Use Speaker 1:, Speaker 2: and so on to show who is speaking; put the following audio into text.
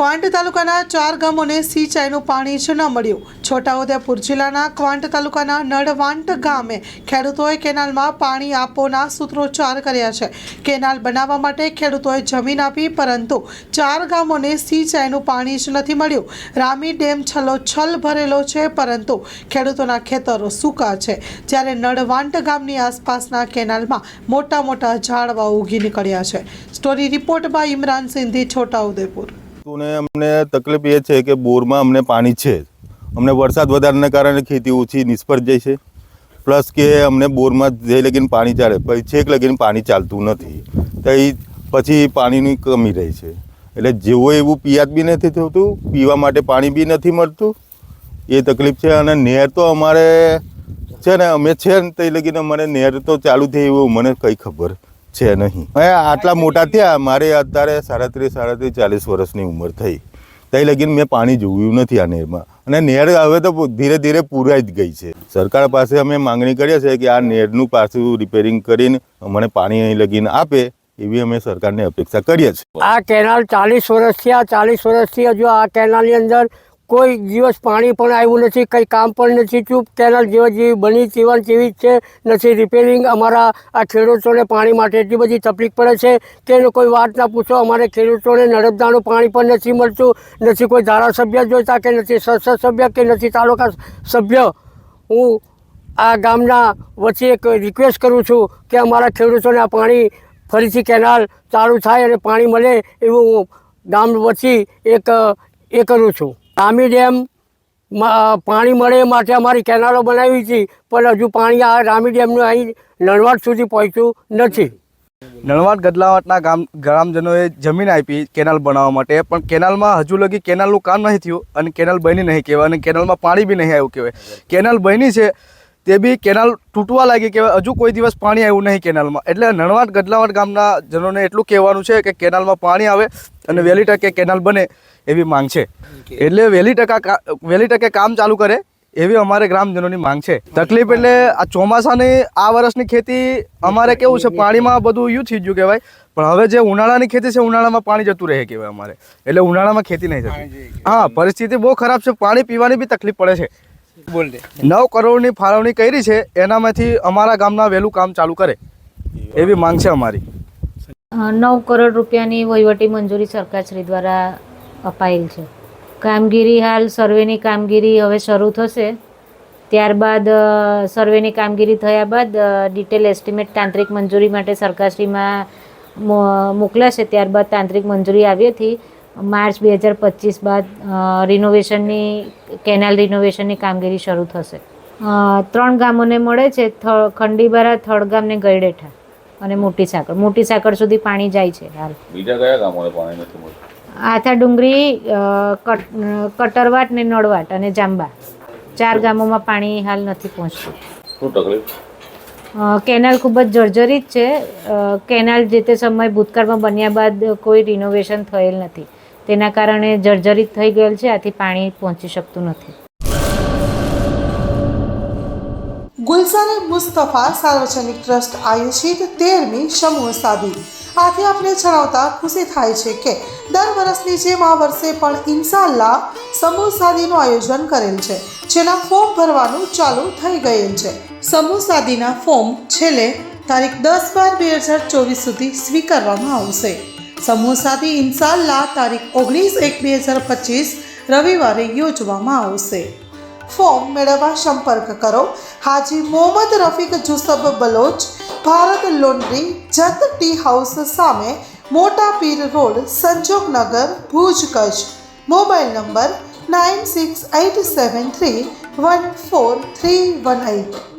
Speaker 1: ક્વાંટ તાલુકાના ચાર ગામોને સિંચાઈનું પાણી જ ન મળ્યું. છોટાઉદેપુર જિલ્લાના ક્વાંટ તાલુકાના નડવાંટ ગામે ખેડૂતોએ કેનાલમાં પાણી આપોના સૂત્રોચ્ચાર કર્યા છે. કેનાલ બનાવવા માટે ખેડૂતોએ જમીન આપી, પરંતુ ચાર ગામોને સિંચાઈનું પાણી જ નથી મળ્યું. રામી ડેમ છલોછલ ભરેલો છે, પરંતુ ખેડૂતોના ખેતરો સૂકા છે. જ્યારે નડવાંટ ગામની આસપાસના કેનાલમાં મોટા મોટા ઝાડવા ઉગી નીકળ્યા છે. Story report by Imran Sindhi, Chhotaudepur.
Speaker 2: તુને અમને તકલીફ એ છે કે બોરમાં અમને પાણી છે અમને વરસાદ વધારાને કારણે ખેતી ઓછી નિષ્ફળ જાય છે. પ્લસ કે અમને બોરમાં જે લગીને પાણી ચાલે, પછી છેક લગીને પાણી ચાલતું નથી. તો એ પછી પાણીની કમી રહી છે. એટલે જેવું એવું પિયાત બી નથી થતું, પીવા માટે પાણી બી નથી મળતું, એ તકલીફ છે. અને નહેર તો અમારે છે ને, અમે છે ને તે લગીને અમારે નહેર તો ચાલુ થઈ એવું મને કંઈ ખબર. છે નહીં. હવે આટલા મોટા થયા મારે અત્યારે સાડત્રીસ સાડત્રીસ ચાલીસ વર્ષની ઉંમર થઈ. તે લગીને મેં પાણી જોયું નથી આ નહેરમાં અને નહેર હવે તો ધીરે ધીરે પૂરાઈ જ ગઈ છે. સરકાર પાસે અમે માંગણી કરીએ છીએ કે આ નહેરનું પાછું રિપેરિંગ કરીને અમને પાણી અહીં લગીને આપે એવી અમે સરકારને અપેક્ષા કરીએ છીએ.
Speaker 3: આ કેનાલ ચાલીસ વર્ષથી આ ચાલીસ વર્ષથી હજુ આ કેનાલની અંદર કોઈ દિવસ પાણી પણ આવ્યું નથી, કંઈ કામ પણ નથી, ચૂપ કેનાલ જેવા જેવી બની તેવા તેવી જ છે, નથી. રિપેરિંગ અમારા આ ખેડૂતોને પાણી માટે એટલી બધી તકલીફ પડે છે એનો કોઈ વાત ના પૂછો. અમારે ખેડૂતોને નર્મદાનું પાણી પણ નથી મળતું, નથી કોઈ ધારાસભ્ય જોઈતા કે નથી સંસદ સભ્ય કે નથી તાલુકા સભ્ય. હું આ ગામના વચ્ચે એક રિક્વેસ્ટ કરું છું કે અમારા ખેડૂતોને આ પાણી ફરીથી કેનાલ ચાલુ થાય અને પાણી મળે એવું હું ગામ વચ્ચે એક, એ કરું છું. આમી ડેમ પાણી મળે એ માટે અમારી કેનાલો બનાવી હતી, પણ હજુ પાણી આ રામી ડેમનું અહીં નણવાડ સુધી પહોંચ્યું નથી.
Speaker 4: નણવાડ ગદલાવાટના ગામ, ગ્રામજનોએ જમીન આપી કેનાલ બનાવવા માટે, પણ કેનાલમાં હજુ લગી કેનાલનું કામ નહીં થયું અને કેનાલ બની નહીં કહેવાય અને કેનાલમાં પાણી બી નહીં આવ્યું કહેવાય. કેનાલ બની છે તે બી કેનાલ તૂટવા લાગી કે હજુ કોઈ દિવસ પાણી આવ્યું નહીં કેનાલમાં. એટલે નણવાટ ગદલાવાટ ગામના જનોને એટલું કહેવાનું છે કે કેનાલમાં પાણી આવે અને વહેલી ટકે કેનાલ બને એવી માંગ છે. એટલે વહેલી ટકા વહેલી ટકે કામ ચાલુ કરે એવી અમારે ગ્રામજનોની માંગ છે. તકલીફ એટલે આ ચોમાસાની આ વર્ષની ખેતી અમારે કેવું છે પાણીમાં બધું યુ થઈ ગયું કહેવાય. પણ હવે જે ઉનાળાની ખેતી છે ઉનાળામાં પાણી જતું રહે કહેવાય અમારે. એટલે ઉનાળામાં ખેતી નહીં થતી. હા પરિસ્થિતિ બહુ ખરાબ છે પાણી પીવાની બી તકલીફ પડે છે. નવ કરોડની ફાળવણી કરી છે એનામાંથી અમારા ગામના વહેલું કામ ચાલુ કરે. એવી માંગ છે અમારી.
Speaker 5: નવ કરોડ રૂપિયાની વહીવટી મંજૂરી સરકારશ્રી દ્વારા અપાયેલ છે. કામગીરી હાલ સર્વેની કામગીરી હવે શરૂ થશે. ત્યારબાદ સર્વેની કામગીરી થયા બાદ ડિટેલ એસ્ટિમેટ તાંત્રિક મંજૂરી માટે સરકારશ્રીમાં મો- મોકલાશે. ત્યારબાદ તાંત્રિક મંજૂરી આવ્યાથી માર્ચ બે હજાર પચીસ બાદ રિનોવેશનની કેનાલ રિનોવેશનની કામગીરી શરૂ થશે. ત્રણ ગામોને મળે છે ખંડીબારા થળગામ ને ગયડેઠા અને મોટી સાકર. મોટી સાકર સુધી પાણી જાય છે હાલ.
Speaker 6: બીજા કયા ગામોને પાણી નથી મળતું?
Speaker 5: આથા ડુંગરી કટરવાટ ને નળવાટ અને જાંબા. ચાર ગામોમાં પાણી હાલ નથી પહોંચતું.
Speaker 6: શું તકલીફ?
Speaker 5: કેનાલ ખૂબ જ જર્જરિત છે. કેનાલ જે તે સમય ભૂતકાળમાં બન્યા બાદ કોઈ રિનોવેશન થયેલ નથી. તેના કારણે જર્જરિત થઈ ગયેલ છે, આથી પાણી પહોંચી શકતું નથી.
Speaker 1: ગુલસાને મુસ્તફા સાર્વજનિક ટ્રસ્ટ આયોજિત તેરમી સમૂહ સાદી આથી આપણે જણાવતા ખુશી થાય છે કે દર વર્ષની જેમ આ વર્ષે પણ ઇન્શાલ્લાહ સમૂહ સાદીનું આયોજન કરેલ છે, જેના ફોર્મ ભરવાનું ચાલુ થઈ ગયેલ છે. સમૂહ સાદીના ફોર્મ છેલ્લે તારીખ દસ બાર બે હજાર ચોવીસ સુધી સ્વીકારવામાં આવશે. સમૂહ સાદી ઇન્શાલ્લાહ તારીખ ઓગણીસ એક બે હજાર પચીસ રવિવારે યોજવામાં આવશે. ફોર્મ મેળવવા સંપર્ક કરો. હાજી મોહમ્મદ રફીક જુસબ બલોચ, ભારત લોન્ડ્રી, જત ટી હાઉસ સામે મોટા Pir road Sanjognagar Bhuj Kutch. Mobile number nine six eight seven three one four three one eight